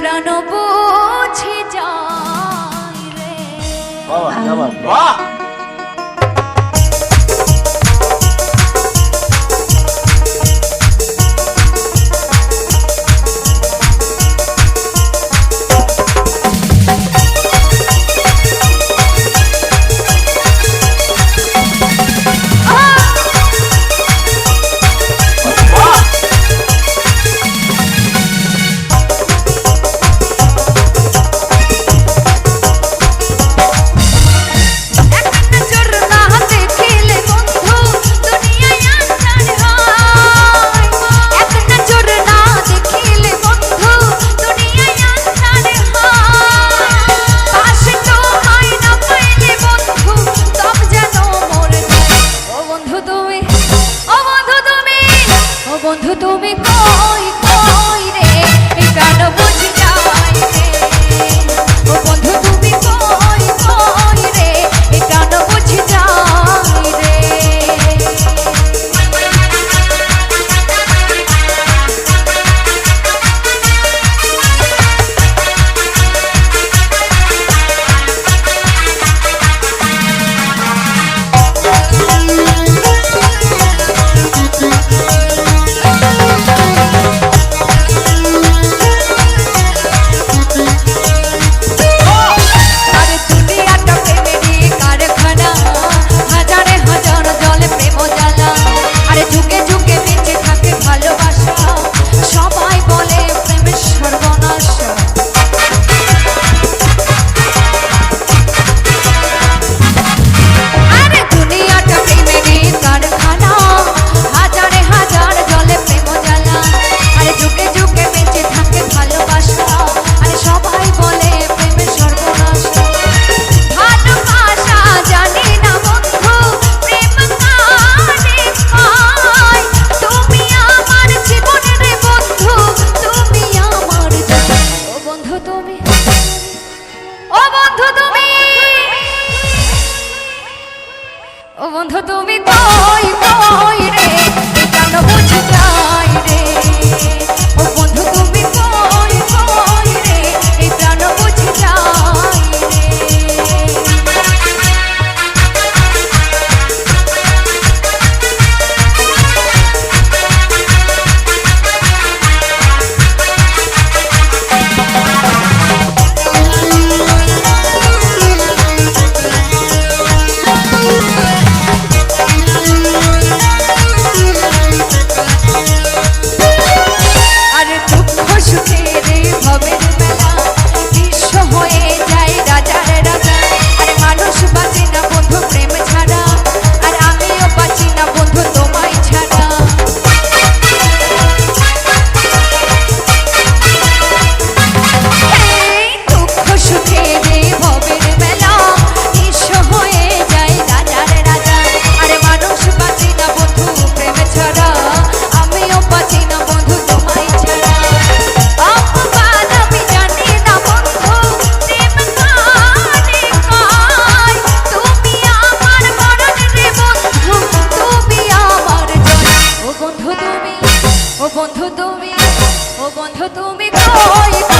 প্রাণ বোঝে যায় রে। বাবা বাবা। বন্ধু তুমি। ও বন্ধু তুমি তুমি ও বন্ধু তুমি তো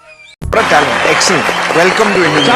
ಪ್ರಕರಣ ಎಕ್ಸಲೆಂಟ್ ವೆಲ್ಕಮ್ ಟು ಇಂಡಿಯಾ